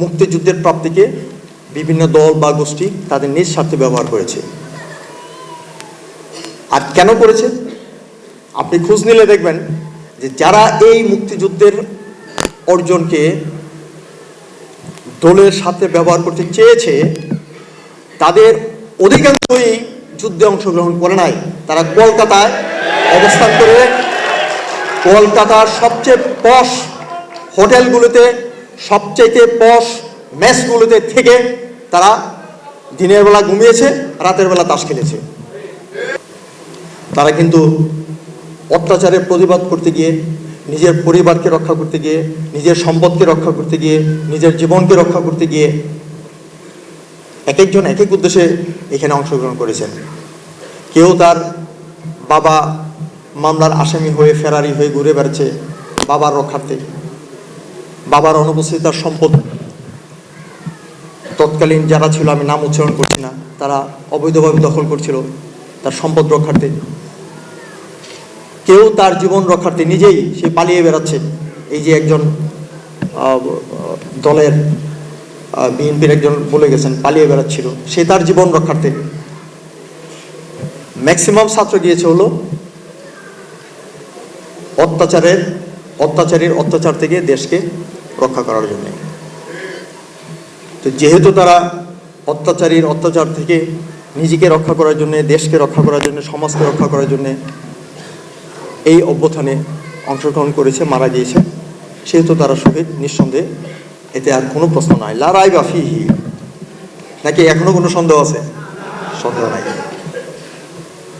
মুক্তিযুদ্ধের প্রাপ্তিকে বিভিন্ন দল বা গোষ্ঠী তাদের নিজ স্বার্থে ব্যবহার করেছে। আর কেন করেছে? আপনি খোঁজ নিলে দেখবেন যে যারা এই মুক্তিযুদ্ধের অর্জনকে দলের সাথে ব্যবহার করতে চেয়েছে, তাদের অধিকাংশই যুদ্ধে অংশগ্রহণ করে নাই। তারা কলকাতায় অবস্থান করে কলকাতার সবচেয়ে পশ হোটেলগুলোতে সবচেয়ে পশ মেসগুলোতে থেকে তারা দিনের বেলা ঘুমিয়েছে, রাতের বেলা তাস খেলেছে। তারা কিন্তু অত্যাচারের প্রতিবাদ করতে গিয়ে, নিজের পরিবারকে রক্ষা করতে গিয়ে, নিজের সম্পদকে রক্ষা করতে গিয়ে, নিজের জীবনকে রক্ষা করতে গিয়ে এক একজন এক এক উদ্দেশ্যে এখানে অংশগ্রহণ করেছেন। কেউ তার বাবা মামলার আসামি হয়ে ফেরারি হয়ে ঘুরে বেড়াচ্ছে, বাবার রক্ষার্থে। বাবার অনুপস্থিতি, তার সম্পদ। তৎকালীন যারা ছিল, আমি নাম উচ্চারণ করছি না, তারা অবৈধভাবে দখল করছিল তার সম্পদ রক্ষার্থে। কেউ তার জীবন রক্ষার্থে নিজেই সে পালিয়ে বেড়াচ্ছে। এই যে একজন দলের বিএনপির একজন বলে গেছেন, পালিয়ে বেড়াচ্ছিল। সে তার জীবন রক্ষার্থে। ম্যাক্সিমাম ছাত্র গিয়েছে হলো অত্যাচারের, অত্যাচারীর অত্যাচার থেকে দেশকে রক্ষা করার জন্য। তো যেহেতু তারা অত্যাচারীর অত্যাচার থেকে নিজেকে রক্ষা করার জন্য, দেশকে রক্ষা করার জন্য, সমাজকে রক্ষা করার জন্য এই অভ্যুত্থানে অংশগ্রহণ করেছে, মারা গিয়েছে, সেহেতু তারা শহীদ, নিঃসন্দেহে। এতে আর কোনো প্রশ্ন নাই। লারাই বা ফি হি নাকি এখনও কোনো সন্দেহ আছে? সন্দেহ নাই।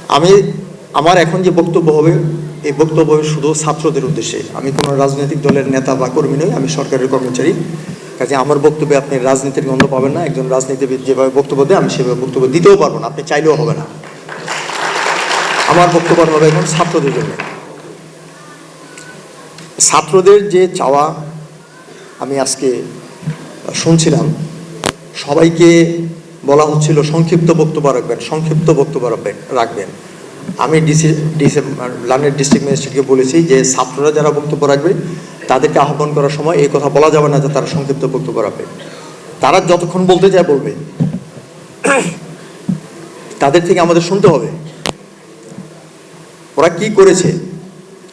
আমি, আমার এখন যে বক্তব্য হবে এই বক্তব্য শুধু ছাত্রদের উদ্দেশ্যে। আমি কোনো রাজনৈতিক দলের নেতা বা কর্মী নই, আমি সরকারের কর্মচারী। কাজে আমার বক্তব্যে আপনি রাজনীতির গন্ধ পাবেন না, একজন রাজনীতিবিদ যেভাবে বক্তব্য দেয়, আমি সেভাবে বক্তব্য দিতেও পারব না, আপনি চাইলেও হবে না। আমার বক্তব্য হবে এখন ছাত্রদের জন্য। ছাত্রদের যে চাওয়া, আমি আজকে শুনছিলাম, সবাইকে বলা হচ্ছিল সংক্ষিপ্ত বক্তব্য রাখবেন, সংক্ষিপ্ত বক্তব্য রাখবেন রাখবেন। আমি ডিসি ডিসি লানের ডিস্ট্রিক্ট ম্যাজিস্ট্রেটকে বলেছি যে ছাত্ররা যারা বক্তব্য রাখবে, তাদেরকে আহ্বান করার সময় এই কথা বলা যাবে না যে তারা সংক্ষিপ্ত বক্তব্য রাখবে। তারা যতক্ষণ বলতে চায় বলবে। তাদের থেকে আমাদের শুনতে হবে। ওরা কি করেছে?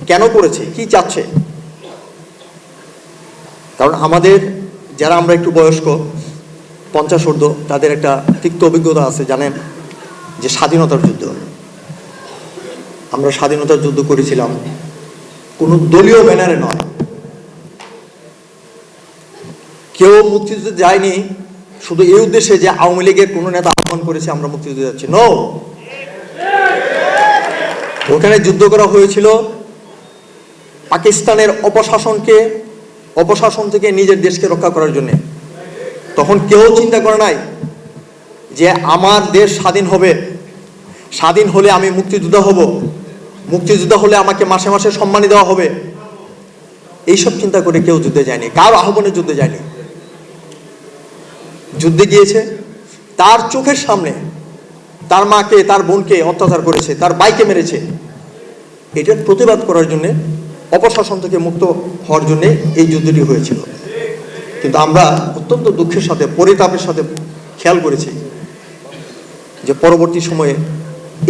কেন করেছে? কি চাচ্ছে? কারণ আমাদের যারা আমরা একটু বয়স্ক, পঞ্চাশ ঊর্ধ্ব, তাদের একটা তিক্ত অভিজ্ঞতা আছে, জানেন, যে স্বাধীনতার যুদ্ধ। আমরা স্বাধীনতার যুদ্ধ করেছিলাম। কোনো দলীয় ব্যানারে নয়। কেউ মুক্তিযুদ্ধে যায়নি, শুধু এই উদ্দেশ্যে যে আওয়ামী লীগের কোনো নেতা আহ্বান করেছে আমরা মুক্তিযুদ্ধে যাচ্ছি। নো ওখানে যুদ্ধ করা হয়েছিল পাকিস্তানের অপশাসনকে, অপশাসন থেকে নিজের দেশকে রক্ষা করার জন্য। তখন কেউ চিন্তা করে নাই যে আমার দেশ স্বাধীন হবে। স্বাধীন হলে আমি মুক্তিযোদ্ধা হব। মুক্তিযোদ্ধা হলে আমাকে মাসে মাসে সম্মানী দেওয়া হবে। এইসব চিন্তা করে কেউ যুদ্ধে যায়নি, কার আহ্বানে যুদ্ধে যায়নি। যুদ্ধে গিয়েছে, তার চোখের সামনে তার মাকে, তার বোনকে অত্যাচার করেছে, তার বাইকে মেরেছে। এটার প্রতিবাদ করার জন্যে, অপশাসন থেকে মুক্ত হওয়ার জন্যে এই যুদ্ধটি হয়েছিল। কিন্তু আমরা অত্যন্ত দুঃখের সাথে, পরিতাপের সাথে খেয়াল করেছি যে পরবর্তী সময়ে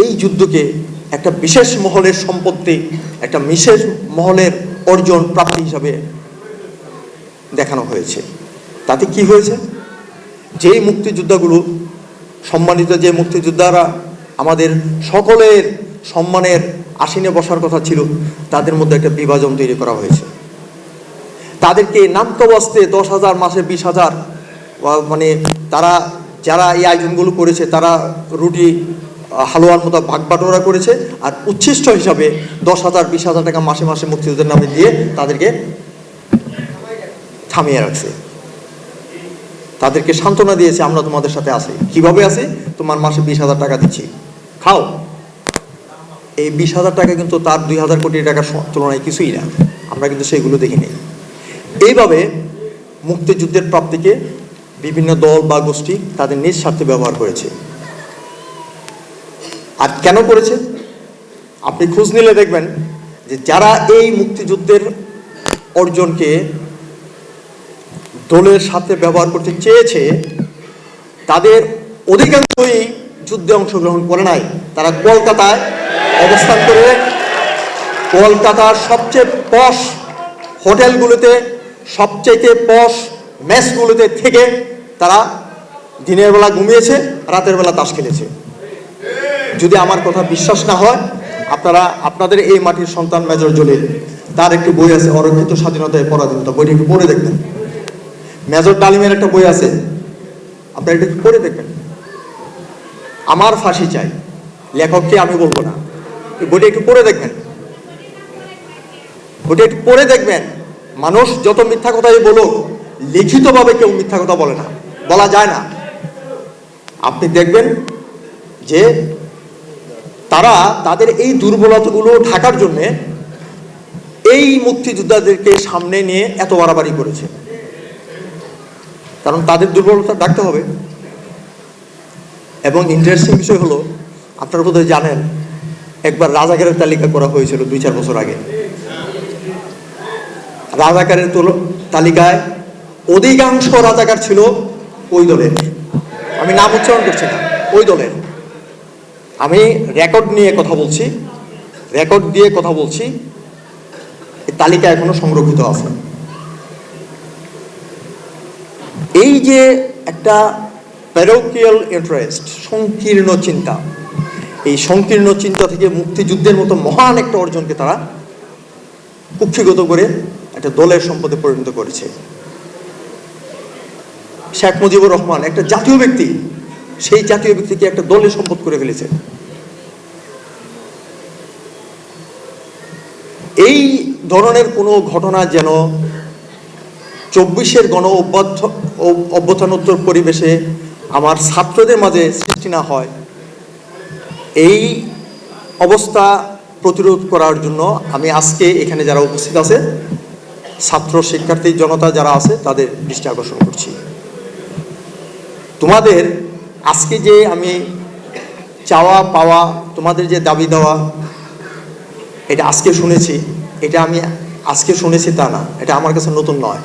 এই যুদ্ধকে একটা বিশেষ মহলের সম্পত্তি, একটা বিশেষ মহলের অর্জন প্রাপ্তি হিসাবে দেখানো হয়েছে। তাতে কি হয়েছে? যেই মুক্তিযোদ্ধাগুলো, সম্মানিত যে মুক্তিযোদ্ধারা আমাদের সকলের সম্মানের আসীনে বসার কথা ছিল, তাদের মধ্যে একটা বিভাজন তৈরি করা হয়েছে। তাদেরকে নামকবস্তে দশ হাজার, মাসে বিশ হাজার মানে তারা, যারা এই আয়োজনগুলো করেছে, তারা রুটি হালুয়ার মতো ভাগ বাটোয়ারা করেছে আর উচ্ছিষ্ট হিসাবে দশ হাজার, বিশ হাজার টাকা মাসে মাসে মুক্তিযুদ্ধের নামে দিয়ে তাদেরকে থামিয়ে রাখছে। তাদেরকে সান্ত্বনা দিয়েছে, আমরা তোমাদের সাথে আছি। কীভাবে আছি? তোমার মাসে বিশ হাজার টাকা দিচ্ছি। খাও। এই বিশ হাজার টাকা কিন্তু তার দুই হাজার কোটি টাকার তুলনায় কিছুই না। আমরা কিন্তু সেইগুলো দেখিনি। এইভাবে মুক্তিযুদ্ধের প্রাপ্তিকে বিভিন্ন দল বা গোষ্ঠী তাদের নিজ স্বার্থে ব্যবহার করেছে। আর কেন করেছে? আপনি খোঁজ নিলে দেখবেন যে যারা এই মুক্তিযুদ্ধের অর্জনকে দলের সাথে ব্যবহার করতে চেয়েছে, তাদের অধিকাংশই যুদ্ধে অংশগ্রহণ করে নাই। তারা কলকাতায় অবস্থান করে কলকাতার সবচেয়ে পশ হোটেলগুলোতে সবচেয়ে পশ ম্যাচগুলোতে থেকে তারা দিনের বেলা ঘুমিয়েছে, রাতের বেলা তাস খেলেছে। যদি আমার কথা বিশ্বাস না হয়, আপনারা, আপনাদের এই মাটির সন্তান মেজর জলিল, তার একটি বই আছে, অরক্ষিত স্বাধীনতায় পরাধীনতা বইটি একটু পড়ে দেখবেন। মেজর ডালিমের একটা বই আছে। আপনারা এটা একটু পড়ে দেখবেন। আমার ফাঁসি চাই। লেখককে আমি বলব না। বইটা একটু পড়ে দেখবেন। বইটা একটু পড়ে দেখবেন। মানুষ যত মিথ্যা কথাই বলুক, লিখিতভাবে কেউ মিথ্যা কথা বলে না। বলা যায় না। আপনি দেখবেন যে তারা তাদের এই দুর্বলতাগুলো ঢাকার জন্য এই মুক্তিযোদ্ধাদেরকে সামনে নিয়ে এত বাড়াবাড়ি করেছে। কারণ তাদের দুর্বলতা ডাকতে হবে। এবং ইন্টারেস্টিং বিষয় হলো, আপনারা বোধহয় জানেন, একবার রাজাকারের তালিকা করা হয়েছিল দুই চার বছর আগে। রাজাকারের তালিকায় অধিকাংশ রাজাকার ছিল ওই দলের। আমি নাম উচ্চারণ করছি না, ওই দলের। আমি রেকর্ড নিয়ে কথা বলছি। রেকর্ড দিয়ে কথা বলছি। তালিকা এখনও সংরক্ষিত আছে। এই যে একটা প্যারোকিয়াল ইন্টারেস্ট সংকীর্ণ চিন্তা, এই সংকীর্ণ চিন্তা থেকে মুক্তিযুদ্ধের মতো মহান একটা অর্জনকে তারা কুক্ষিগত করে একটা দলের সম্পদে পরিণত করেছে। শেখ মুজিবুর রহমান, একটা জাতীয় ব্যক্তি সেই জাতীয় ব্যক্তিকে একটা দলে সম্পদ করে ফেলেছে। এই ধরনের কোনো ঘটনা যেন চব্বিশের গণ অভ্যর্থ অভ- পরিবেশে আমার ছাত্রদের মাঝে সৃষ্টি না হয়, এই অবস্থা প্রতিরোধ করার জন্য আমি আজকে এখানে যারা উপস্থিত আছে, ছাত্র, শিক্ষার্থী, জনতা যারা আছে, তাদের দৃষ্টি আকর্ষণ করছি। তোমাদের আজকে যে আমি চাওয়া পাওয়া, তোমাদের যে দাবি দেওয়া, এটা আজকে শুনেছি, এটা আমি আজকে শুনেছি তা না, এটা আমার কাছে নতুন নয়।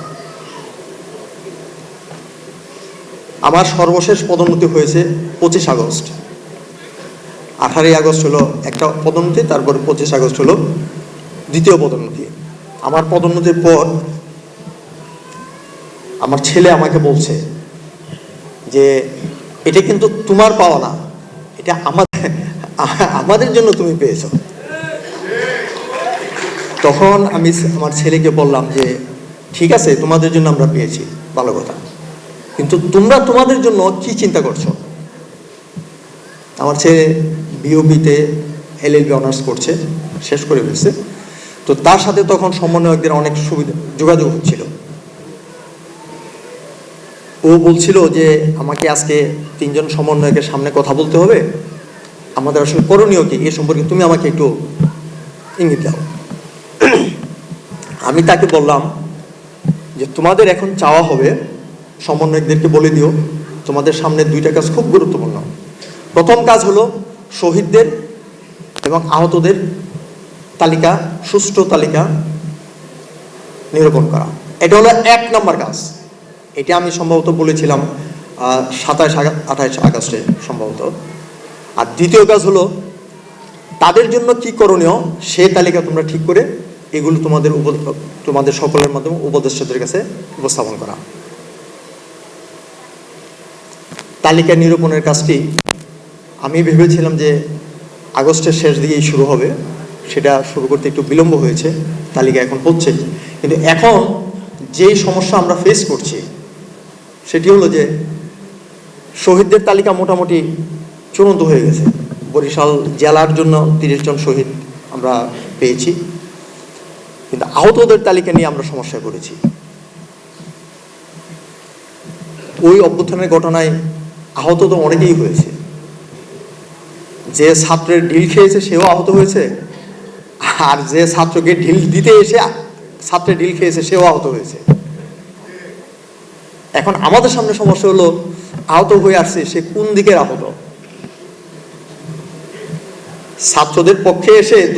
আমার সর্বশেষ পদোন্নতি হয়েছে পঁচিশ আগস্ট। আঠারোই আগস্ট হলো একটা পদোন্নতি, তারপর পঁচিশ আগস্ট হলো দ্বিতীয় পদোন্নতি। আমার পদোন্নতির পর আমার ছেলে আমাকে বলছে যে এটা কিন্তু তোমার পাওয়া না। এটা আমাদের আমাদের জন্য তুমি পেয়েছ। তখন আমি আমার ছেলেকে বললাম যে, ঠিক আছে, তোমাদের জন্য আমরা পেয়েছি। ভালো কথা। কিন্তু তোমরা তোমাদের জন্য কি চিন্তা করছ? আমার ছেলে বিওবিতে এলএলবি অনার্স করছে, শেষ করে ফেলছে। তো তার সাথে তখন সমন্বয়কদের অনেক সুবিধা যোগাযোগ হচ্ছিল। ও বলছিল যে আমাকে আজকে তিনজন সমন্বয়কের সামনে কথা বলতে হবে। আমাদের আসলে করণীয় কি? এ সম্পর্কে তুমি আমাকে একটু ইঙ্গিত দাও। আমি তাকে বললাম যে তোমাদের এখন চাওয়া হবে, সমন্বয়কদেরকে বলে দিও, তোমাদের সামনে দুইটা কাজ খুব গুরুত্বপূর্ণ। প্রথম কাজ হলো শহীদদের এবং আহতদের তালিকা, সুষ্ঠু তালিকা নিরূপণ করা। এটা হলো এক নম্বর কাজ। এটা আমি সম্ভবত বলেছিলাম সাতাশ আঠাশ আগস্টে সম্ভবত। আর দ্বিতীয় কাজ হলো, তাদের জন্য কি করণীয় সে তালিকা তোমরা ঠিক করে এগুলো তোমাদের উপ- তোমাদের সকলের মাধ্যমে উপদেষ্টাদের কাছে উপস্থাপন করা। তালিকা নিরূপণের কাজটি আমি ভেবেছিলাম যে আগস্টের শেষ দিকেই শুরু হবে, সেটা শুরু করতে একটু বিলম্ব হয়েছে, তালিকা এখন হচ্ছে। কিন্তু এখন যেই সমস্যা আমরা ফেস করছি সেটি হলো যে শহীদদের তালিকা মোটামুটি চূড়ান্ত হয়ে গেছে। বরিশাল জেলার জন্য তিরিশ জন শহীদ আমরা পেয়েছি। কিন্তু আহতদের তালিকা নিয়ে আমরা সমস্যায় পড়েছি ওই অভ্যুত্থানের ঘটনায় আহত তো অনেকেই হয়েছে। যে ছাত্রের ঢিল খেয়েছে সেও আহত হয়েছে। আর যে ছাত্রকে ঢিল দিতে এসে ছাত্রের ঢিল খেয়েছে সেও আহত হয়েছে। এখন আমাদের সামনে সমস্যা হলো, আহত হয়ে আসছে সে কোন দিকের আহত? ছাত্রদের পক্ষে এসে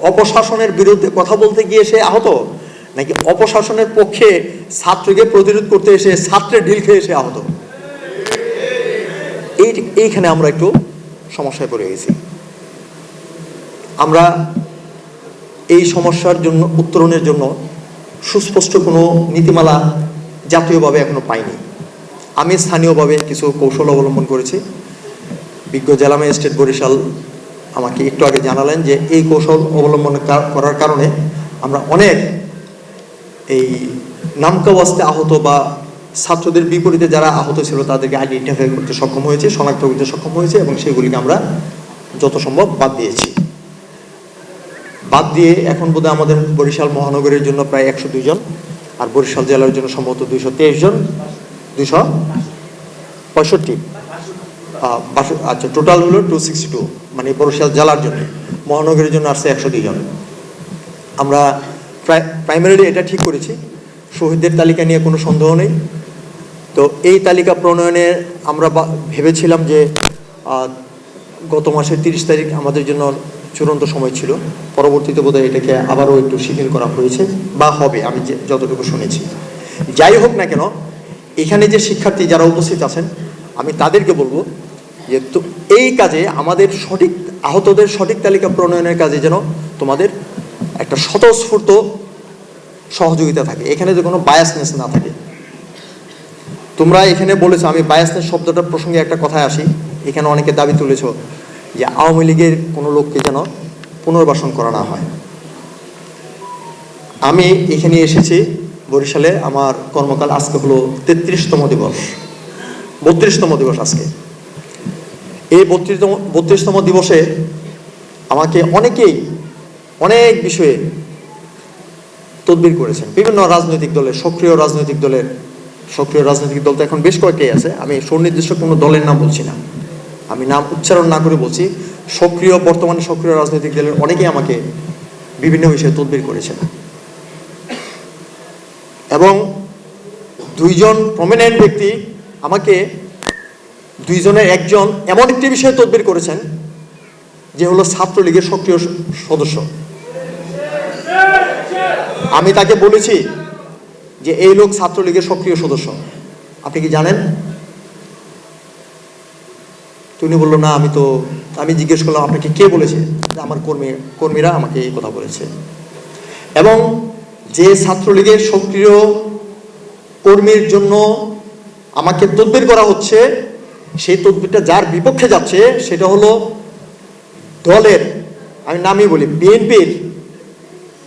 অপশাসনের বিরুদ্ধে কথা বলতে গিয়ে সে আহত? নাকি অপশাসনের পক্ষে ছাত্রকে প্রতিরোধ করতে এসে ছাত্রের ঢিল খেয়ে এসে আহত? এই এইখানে আমরা একটু সমস্যায় পড়ে গেছি। আমরা এই সমস্যার জন্য, উত্তরণের জন্য সুস্পষ্ট কোনো নীতিমালা জাতীয়ভাবে এখনও পাইনি। আমি স্থানীয়ভাবে কিছু কৌশল অবলম্বন করেছি। বিজ্ঞ জেলা ম্যাজিস্ট্রেট বরিশাল আমাকে একটু আগে জানালেন যে এই কৌশল অবলম্বন করার কারণে আমরা অনেক এই নামকাওয়াস্তে আহত বা ছাত্রদের বিপরীতে যারা আহত ছিল তাদেরকে আইডেন্টিফাই করতে সক্ষম হয়েছে, শনাক্ত করতে সক্ষম হয়েছে এবং সেগুলিকে আমরা যত সম্ভব বাদ দিয়েছি। বাদ দিয়ে এখন বোধহয় আমাদের বরিশাল মহানগরের জন্য প্রায় একশো জন আর বরিশাল জেলার জন্য সম্ভবত দুইশো তেইশ জন, দুইশো পঁয়ষট্টি। আচ্ছা টোটাল হলো টু সিক্সটি টু মানে বরিশাল জেলার জন্য। মহানগরের জন্য আসছে একশো দুই জন। আমরা প্রাইমারিলি এটা ঠিক করেছি, শহীদদের তালিকা নিয়ে কোনো সন্দেহ নেই। তো এই তালিকা প্রণয়নে আমরা ভেবেছিলাম যে গত মাসের তিরিশ তারিখ আমাদের জন্য চূড়ান্ত সময় ছিল। পরবর্তীতে বোধহয় এটাকে আবারও একটু শিথিল করা হয়েছে বা হবে, আমি যতটুকু শুনেছি। যাই হোক না কেন, এখানে যে শিক্ষার্থী যারা উপস্থিত আছেন, আমি তাদেরকে বলব যে তো এই কাজে আমাদের সঠিক আহতদের সঠিক তালিকা প্রণয়নের কাজে যেন তোমাদের একটা স্বতঃস্ফূর্ত সহযোগিতা থাকে। এখানে যে কোনো বায়াসনেস না থাকে। তোমরা এখানে বলেছ, আমি বায়াসনেস শব্দটার প্রসঙ্গে একটা কথায় আসি। এখানে অনেকে দাবি তুলেছ যে আওয়ামী লীগের কোনো লোককে যেন পুনর্বাসন করা না হয়। আমি এখানে এসেছি বরিশালে, আমার কর্মকাল আজকে হলো তেত্রিশতম দিবস, বত্রিশতম দিবস আজকে। এই বত্রিশতম বত্রিশতম দিবসে আমাকে অনেকেই অনেক বিষয়ে তদবির করেছেন। বিভিন্ন রাজনৈতিক দলের, সক্রিয় রাজনৈতিক দলের, সক্রিয় রাজনৈতিক দল তো এখন বেশ কয়েকটাই আছে। আমি সুনির্দিষ্ট কোনো দলের নাম বলছি না। আমি নাম উচ্চারণ না করে বলছি, সক্রিয়, বর্তমানে সক্রিয় রাজনৈতিক দলের অনেকেই আমাকে বিভিন্ন বিষয়ে তদবির করেছেন। এবং দুইজন প্রমিনেন্ট ব্যক্তি আমাকে দুইজনের একজন এমন একটি বিষয়ে তদবির করেছেন, যে হলো ছাত্রলীগের সক্রিয় সদস্য। আমি তাকে বলেছি যে এই লোক ছাত্রলীগের সক্রিয় সদস্য। আপনি কি জানেন? তিনি বলল, না, আমি তো, আমি জিজ্ঞেস করলাম, আপনাকে কে বলেছে? আমার কর্মী, কর্মীরা আমাকে এই কথা বলেছে। এবং যে ছাত্রলীগের সক্রিয় কর্মীর জন্য আমাকে তদবির করা হচ্ছে, সেই তদবিরটা যার বিপক্ষে যাচ্ছে, সেটা হলো দলের, আমি নামই বলি, বিএনপির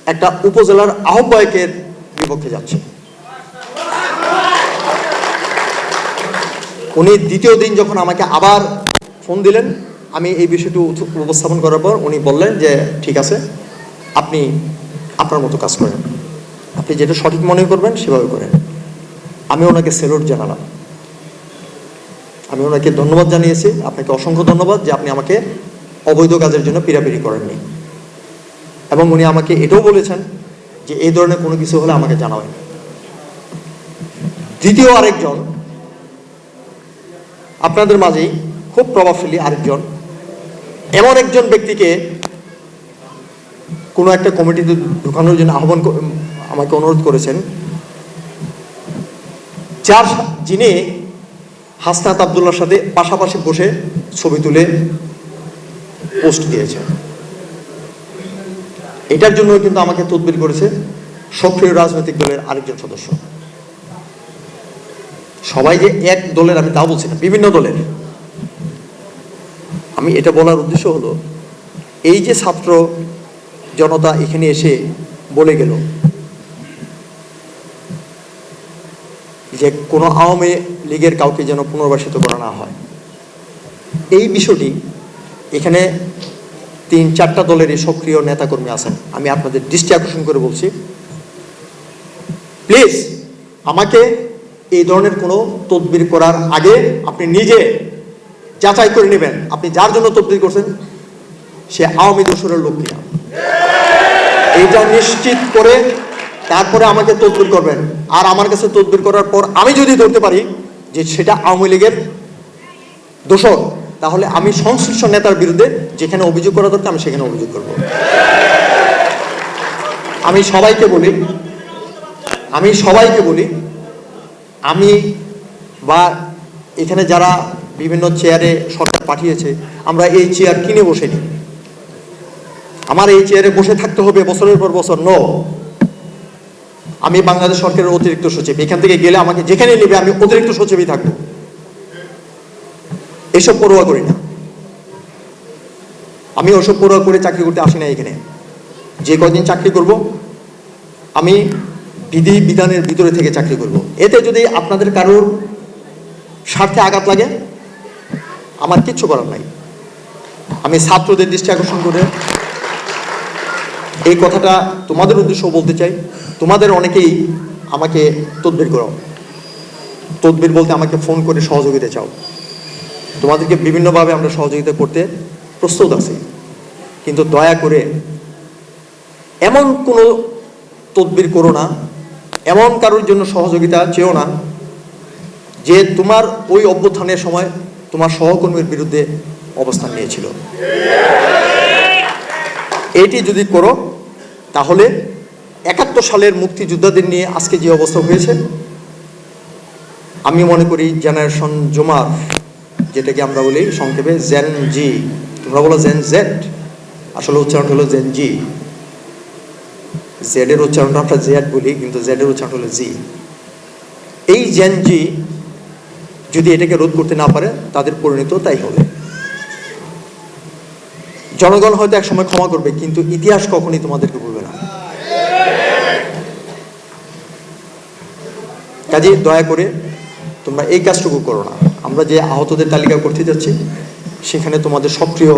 একটা উপজেলার আহ্বায়কের বিপক্ষে যাচ্ছে। উনি দ্বিতীয় দিন যখন আমাকে আবার ফোন দিলেন, আমি এই বিষয়টি উপস্থাপন করার পর উনি বললেন যে, ঠিক আছে, আপনি আপনার মতো কাজ করেন। আপনি যেটা সঠিক মনে করবেন, সেভাবে করেন। আমি ওনাকে সেলুট জানালাম। আমি ওনাকে ধন্যবাদ জানিয়েছি। আপনাকে অসংখ্য ধন্যবাদ যে আপনি আমাকে অবৈধ কাজের জন্য পিরাপিরি করেননি। এবং উনি আমাকে এটাও বলেছেন যে, এই ধরনের কোনো কিছু হলে আমাকে জানাবেন। দ্বিতীয় আরেকজন, আপনাদের মাঝেই খুব প্রভাবশালী আরেকজন। এমন একজন ব্যক্তিকে কোনো একটা কমিটিতে ঢুকানোর জন্য আহ্বান আমাকে অনুরোধ করেছেন। যার যিনি হাসনাত আবদুল্লার সাথে পাশাপাশি বসে ছবি তুলে পোস্ট দিয়েছেন। এটার জন্য কিন্তু আমাকে তদবির করেছে সক্রিয় রাজনৈতিক দলের আরেকজন সদস্য। সবাই যে এক দলের, আমি তা বলছি না, বিভিন্ন দলের। আমি এটা বলার উদ্দেশ্য হলো, এই যে ছাত্র জনতা এখানে এসে বলে গেল যে কোনো আওয়ামী লীগের কাউকে যেন পুনর্বাসিত করা না হয়। এই বিষয়টি এখানে তিন চারটা দলেরই সক্রিয় নেতাকর্মী আছেন। আমি আপনাদের দৃষ্টি আকর্ষণ করে বলছি, প্লিজ আমাকে এই ধরনের কোনো তদবির করার আগে আপনি নিজে যাচাই করে নেবেন। আপনি যার জন্য তদবির করছেন, সে আওয়ামী দোসরের লোক কিনা। এইটা নিশ্চিত করে তারপরে আমাকে তদবির করবেন। আর আমার কাছে তদবির করার পর আমি যদি ধরতে পারি যে সেটা আওয়ামী লীগের দোষক তাহলে আমি সংশ্লিষ্ট নেতার বিরুদ্ধে যেখানে অভিযোগ করা দরকার, আমি সেখানে অভিযোগ করব। আমি সবাইকে বলি, আমি সবাইকে বলি, আমি বা এখানে যারা বিভিন্ন চেয়ারে সরকার পাঠিয়েছে, আমরা এই চেয়ার কিনে বসেনি। আমার এই চেয়ারে বসে থাকতে হবে বছরের পর বছর ন আমি বাংলাদেশ সরকারের অতিরিক্ত সচিব, এখান থেকে গেলে আমাকে যেখানে নেবে আমি অতিরিক্ত সচিবই থাকব। এসব পড়ুয়া করি না। আমি ওসব পড়ুয়া করে চাকরি করতে আসি না এখানে। যে কদিন চাকরি করব, আমি বিধি বিধানের ভিতরে থেকে চাকরি করব। এতে যদি আপনাদের কারোর স্বার্থে আঘাত লাগে আমার কিচ্ছু করার নাই। আমি ছাত্রদের দৃষ্টি আকর্ষণ করে এই কথাটা তোমাদের উদ্দেশ্য বলতে চাই। তোমাদের অনেকেই আমাকে তদবির করো তদবির বলতে আমাকে ফোন করে সহযোগিতা চাও। তোমাদেরকে বিভিন্নভাবে আমরা সহযোগিতা করতে প্রস্তুত আছি। কিন্তু দয়া করে এমন কোনো তদবির করো না। এমন কারোর জন্য সহযোগিতা চেও না যে তোমার ওই অভ্যুত্থানের সময় তোমার সহকর্মীর বিরুদ্ধে অবস্থান নিয়েছিল। এইটি যদি করো, তাহলে একাত্তর সালের মুক্তিযোদ্ধাদের নিয়ে আজকে যে অবস্থা হয়েছে, আমি মনে করি জেনারেশন জুমার, যেটাকে আমরা বলি সংক্ষেপে জেন জি। তোমরা বলো জেন জেড, আসলে উচ্চারণ হলো জেন জি। জেড এর উচ্চারণটা আমরা জেড বলি, কিন্তু জেড এর উচ্চারণ হলো জি। এই জেন জি যদি এটাকে রোধ করতে না পারে, তাদের পরিণত তাই হবে। জনগণ হয়তো এক সময় ক্ষমা করবে, কিন্তু ইতিহাস কখনই তোমাদেরকে ভুলবে না। কাজে দয়া করে তোমরা এই কাজটুকু করো না। আমরা যে আহতদের তালিকা করতে যাচ্ছি, সেখানে তোমাদের সক্রিয়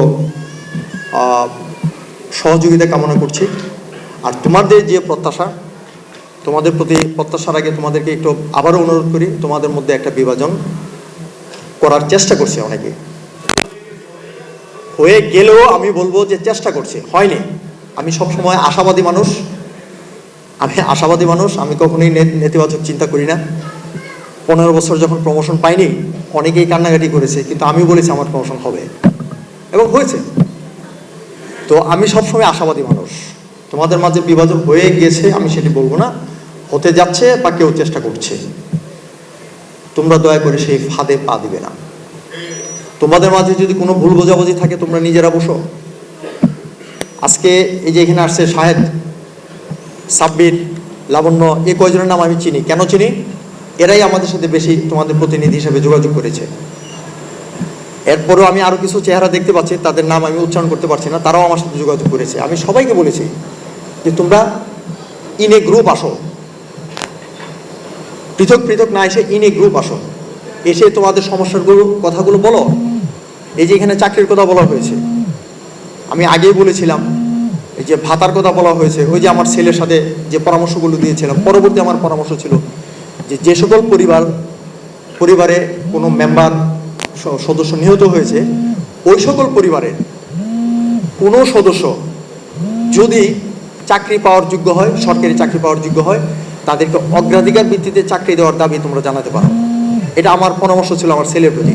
সহযোগিতা কামনা করছি। আর তোমাদের যে প্রত্যাশা তোমাদের প্রতি প্রত্যাশার আগে তোমাদেরকে একটু আবারও অনুরোধ করি, তোমাদের মধ্যে একটা বিভাজন করার চেষ্টা করছে অনেকে। হয়ে গেলেও আমি বলব যে চেষ্টা করছে, হয়নি। আমি সবসময় আশাবাদী মানুষ। আমি আশাবাদী মানুষ, আমি কখনোই নেতিবাচক চিন্তা করি না। পনেরো বছর যখন প্রমোশন পাইনি, অনেকেই কান্নাকাটি করেছে, কিন্তু আমি বলেছি আমার প্রমোশন হবে। এবং হয়েছে। তো আমি সবসময় আশাবাদী মানুষ। তোমাদের মাঝে বিভাজন হয়ে গিয়েছে আমি সেটি বলব না। হতে যাচ্ছে বা কেউ চেষ্টা করছে। তোমরা দয়া করে সেই ফাঁদে পা দিবে না। তোমাদের মাঝে যদি কোনো ভুল বোঝাবুঝি থাকে, তোমরা নিজেরা বসো। আজকে এই যে এখানে আসছে শাহেদ, সাব্বির, লাবণ্য, এ কয়জনের নাম আমি চিনি। কেন চিনি? এরাই আমাদের সাথে বেশি তোমাদের প্রতিনিধি হিসেবে যোগাযোগ করেছে। এরপরেও আমি আরও কিছু চেহারা দেখতে পাচ্ছি, তাদের নাম আমি উচ্চারণ করতে পারছি না, তারাও আমার সাথে যোগাযোগ করেছে। আমি সবাইকে বলেছি যে তোমরা ইন এ গ্রুপ আসো। পৃথক পৃথক না এসে ইন এ গ্রুপ আসো। এসে তোমাদের সমস্যাগুলো কথাগুলো বলো। এই যে এখানে চাকরির কথা বলা হয়েছে। আমি আগেই বলেছিলাম, এই যে ভাতার কথা বলা হয়েছে, ওই যে আমার ছেলের সাথে যে পরামর্শগুলো দিয়েছিলাম, পরবর্তী আমার পরামর্শ ছিল যে যে সকল পরিবার, পরিবারে কোনো মেম্বার সদস্য নিহত হয়েছে, ওই সকল পরিবারের কোনো সদস্য যদি চাকরি পাওয়ার যোগ্য হয়, সরকারি চাকরি পাওয়ার যোগ্য হয় তাদেরকে অগ্রাধিকার ভিত্তিতে চাকরি দেওয়ার দাবি তোমরা জানাতে পারো। এটা আমার পরামর্শ ছিল আমার ছেলের প্রতি।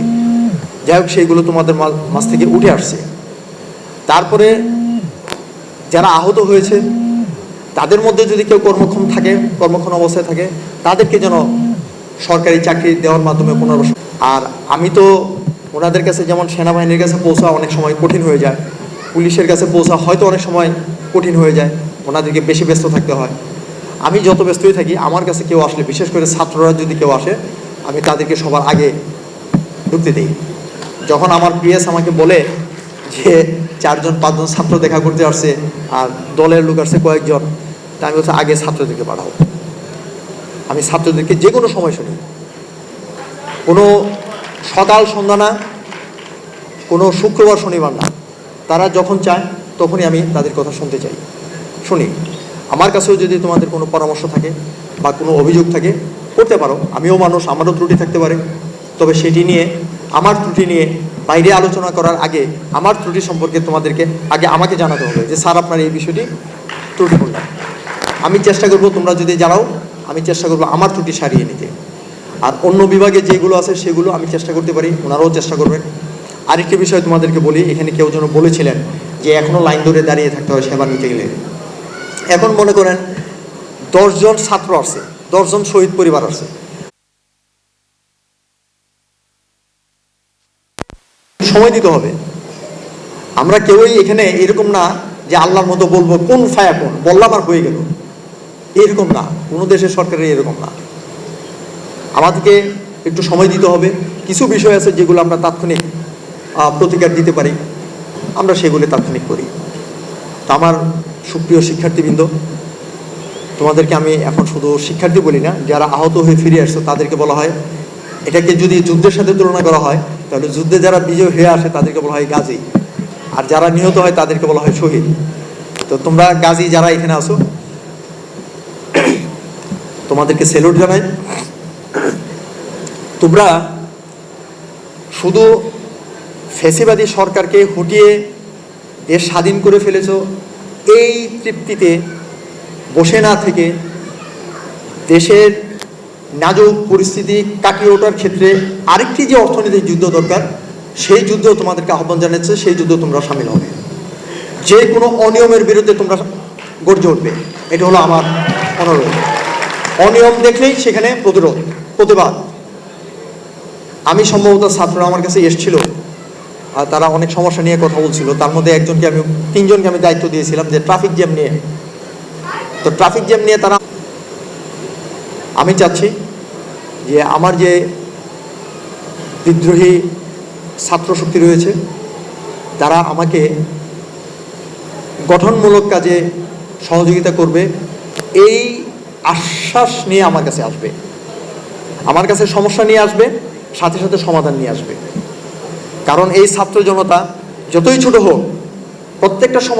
যাই হোক, সেইগুলো তোমাদের মা- মাঝ থেকে উঠে আসছে। তারপরে যারা আহত হয়েছে, তাদের মধ্যে যদি কেউ কর্মক্ষম থাকে, কর্মক্ষম অবস্থায় থাকে, তাদেরকে যেন সরকারি চাকরি দেওয়ার মাধ্যমে পুনর্বাসন আর আমি তো ওনাদের কাছে যেমন সেনাবাহিনীর কাছে পৌঁছা অনেক সময় কঠিন হয়ে যায়। পুলিশের কাছে পৌঁছা হয়তো অনেক সময় কঠিন হয়ে যায়। ওনাদেরকে বেশি ব্যস্ত থাকতে হয়। আমি যত ব্যস্তই থাকি, আমার কাছে কেউ আসলে, বিশেষ করে ছাত্ররা যদি কেউ আসে, আমি তাদেরকে সবার আগে ঢুকতে দিই। যখন আমার পিএস আমাকে বলে যে, চারজন, পাঁচজন ছাত্র দেখা করতে আসছে আর দলের লোক আসছে কয়েকজন, তা আমি বলছি, আগে ছাত্রদেরকে পাঠাও। আমি ছাত্রদেরকে যে কোনো সময় শুনি। কোনো সকাল, সন্ধ্যা না, কোনো শুক্রবার, শনিবার না, তারা যখন চায়, তখনই আমি তাদের কথা শুনতে চাই, শুনি। আমার কাছেও যদি তোমাদের কোনো পরামর্শ থাকে বা কোনো অভিযোগ থাকে, করতে পারো। আমিও মানুষ, আমারও ত্রুটি থাকতে পারে। তবে সেটি নিয়ে, আমার ত্রুটি নিয়ে বাইরে আলোচনা করার আগে আমার ত্রুটি সম্পর্কে তোমাদেরকে আগে আমাকে জানাতে হবে যে, স্যার, আপনার এই বিষয়টি ত্রুটিপূর্ণ। আমি চেষ্টা করব তোমরা যদি জানাও, আমি চেষ্টা করব আমার ত্রুটি সারিয়ে নিতে। আর অন্য বিভাগে যেগুলো আছে সেগুলো আমি চেষ্টা করতে পারি, ওনারাও চেষ্টা করবেন। আরেকটি বিষয় তোমাদেরকে বলি, এখানে কেউ যেন বলেছিলেন যে এখনও লাইন ধরে দাঁড়িয়ে থাকতে হয় সেবা নিতে গেলে। এখন মনে করেন দশজন ছাত্র আছে, দশজন শহীদ পরিবার আছে। সময় দিতে হবে। আমরা কেউই এখানে এরকম না যে আল্লাহর মতো বলব, কোন ফায়া কোন? বললাম আর হয়ে গেল। এরকম না, কোনো দেশের সরকারের এরকম না। আমাদেরকে একটু সময় দিতে হবে। কিছু বিষয় আছে যেগুলো আমরা তাৎক্ষণিক প্রতিকার দিতে পারি। আমরা সেগুলি তাৎক্ষণিক করি। তা আমার সুপ্রিয় শিক্ষার্থীবৃন্দ, তোমাদেরকে আমি এখন শুধু শিক্ষার্থী বলি না, যারা আহত হয়ে ফিরে আসছে তাদেরকে বলা হয়, এটাকে যদি যুদ্ধের সাথে তুলনা করা হয়, তাহলে যুদ্ধে যারা বিজয় হয়ে আসে তাদেরকে বলা হয় গাজী, আর যারা নিহত হয় তাদেরকে বলা হয় শহীদ। তো তোমরা গাজী যারা এখানে আসো তোমাদেরকে সেলুট জানাই। তোমরা শুধু ফেসিবাদী সরকারকে হটিয়ে দেশ স্বাধীন করে ফেলেছ এই তৃপ্তিতে বসে না থেকে দেশের নাজুক পরিস্থিতি কাটিয়ে ওঠার ক্ষেত্রে আরেকটি যে অর্থনৈতিক যুদ্ধ দরকার, সেই যুদ্ধ তোমাদেরকে আহ্বান জানাচ্ছে সেই যুদ্ধ তোমরা সামিল হবে। যে কোনো অনিয়মের বিরুদ্ধে তোমরা গর্জে উঠবে। এটা হলো আমার অনুরোধ। অনিয়ম দেখলেই সেখানে প্রতিরোধ, প্রতিবাদ। আমি সম্ভবত ছাত্ররা আমার কাছে এসেছিল তারা অনেক সমস্যা নিয়ে কথা বলছিল। তার মধ্যে একজনকে আমি, তিনজনকে আমি দায়িত্ব দিয়েছিলাম যে ট্রাফিক জ্যাম নিয়ে। তো ট্রাফিক জ্যাম নিয়ে তারা, আমি চাচ্ছি যে আমার যে বিদ্রোহী ছাত্র শক্তি রয়েছে, তারা আমাকে গঠনমূলক কাজে সহযোগিতা করবে। এই আশ্বাস নিয়ে আমার কাছে আসবে। আমার কাছে সমস্যা নিয়ে আসবে, সাথে সাথে সমাধান নিয়ে আসবে। কারণ এই ছাত্র জনতা যতই ছোট হোক প্রত্যেকটা সময়